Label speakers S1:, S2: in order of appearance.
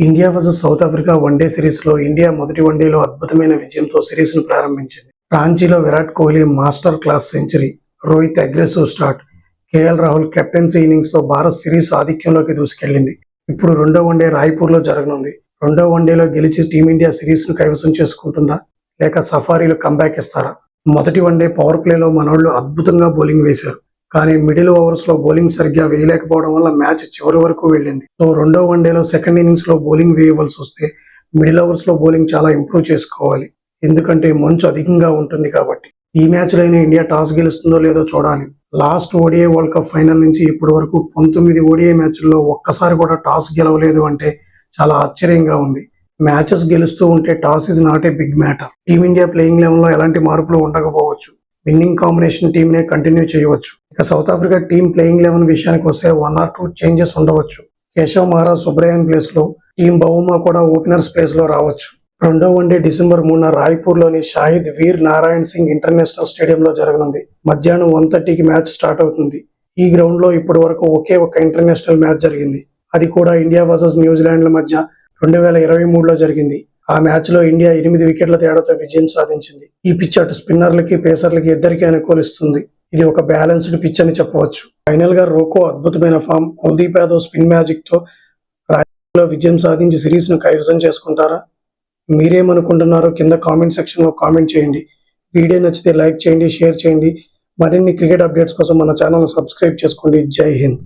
S1: India versus South Africa one day సిరీస్లో India మొదటి వన్డేలో అద్భుతమైన విజయంతో సిరీస్ను ప్రారంభించింది. రాంచీలో Virat Kohli master class century Rohit aggressive start KL Rahul captaincy ఇన్నింగ్స్తో Bharat series ఆధిక్యంలోకి దూసుకెళ్ళింది ఇప్పుడు రెండో వన్డే రాయ్పూర్లో జరగనుంది. రెండో వన్డేలో గెలిచి టీమిండియా సిరీస్ను కైవసం చేసుకుంటుందా? లేక సఫారీలు కంబ్యాక్ ఇస్తారా? మొదటి వన్డే పవర్ ప్లేలో మనోళ్ళు అద్భుతంగా బౌలింగ్ వేశారు. కానీ మిడిల్ ఓవర్స్లో బౌలింగ్ సరిగ్గా వేయలేకపోవడం వల్ల మ్యాచ్ చివరి వరకు వెళ్ళింది. సో రెండో వన్డేలో సెకండ్ ఇన్నింగ్స్లో బౌలింగ్ వేయవలసి వస్తే మిడిల్ ఓవర్స్లో బౌలింగ్ చాలా ఇంప్రూవ్ చేసుకోవాలి. ఎందుకంటే మంచు అధికంగా ఉంటుంది కాబట్టి. ఈ మ్యాచ్లోనే ఇండియా టాస్ గెలుస్తుందో లేదో చూడాలి. Last ODI world cup final నుంచి ఇప్పటి వరకు పంతొమ్మిది ఓడిఐ మ్యాచ్ల్లో ఒక్కసారి కూడా టాస్ గెలవలేదు అంటే చాలా ఆశ్చర్యంగా ఉంది. మ్యాచెస్ గెలుస్తూ ఉంటే toss is not a big matter. Team India playing లెవెల్లో ఎలాంటి మార్పులు ఉండకపోవచ్చు. విన్నింగ్ కాంబినేషన్ టీమ్నే కంటిన్యూ చేయవచ్చు. ఇక South Africa team playing eleven విషయానికి వస్తే వన్ ఆర్ టూ చేంజెస్ ఉండవచ్చు. కేశవ్ మహారాజ్ సుబ్రయన్ ప్లేస్లో టీం బహుమా కూడా ఓపెనర్స్ ప్లేస్లో రావచ్చు. రెండో వన్డే డిసెంబర్ మూడున రాయ్పూర్లోని షాహిద్ వీర్ నారాయణ్ సింగ్ ఇంటర్నేషనల్ స్టేడియంలో జరగనుంది. మధ్యాహ్నం వన్ థర్టీకి మ్యాచ్ స్టార్ట్ అవుతుంది. ఈ గ్రౌండ్లో ఇప్పటి వరకు ఒకే ఒక ఇంటర్నేషనల్ మ్యాచ్ జరిగింది. అది కూడా ఇండియా వర్సెస్ న్యూజిలాండ్ల మధ్య రెండు వేల ఇరవై మూడులో జరిగింది. ఆ మ్యాచ్లో ఇండియా ఎనిమిది వికెట్ల తేడాతో విజయం సాధించింది. ఈ పిచ్ అటు స్పిన్నర్లకి పేసర్లకి ఇద్దరికి అనుకూలిస్తుంది. ఇది ఒక బ్యాలెన్స్డ్ పిచ్ అని చెప్పవచ్చు. ఫైనల్గా రోకో అద్భుతమైన ఫామ్. కుల్దీప్ యాదవ్ స్పిన్ మ్యాజిక్తో రాయల్లో విజయం సాధించి సిరీస్ను కైవసం చేసుకుంటారా? మీరేమనుకుంటున్నారో కింద కామెంట్ సెక్షన్లో కామెంట్ చేయండి. వీడియో నచ్చితే లైక్ చేయండి షేర్ చేయండి. మరిన్ని క్రికెట్ అప్డేట్స్ కోసం మన ఛానల్ సబ్స్క్రైబ్ చేసుకోండి. జై హింద్.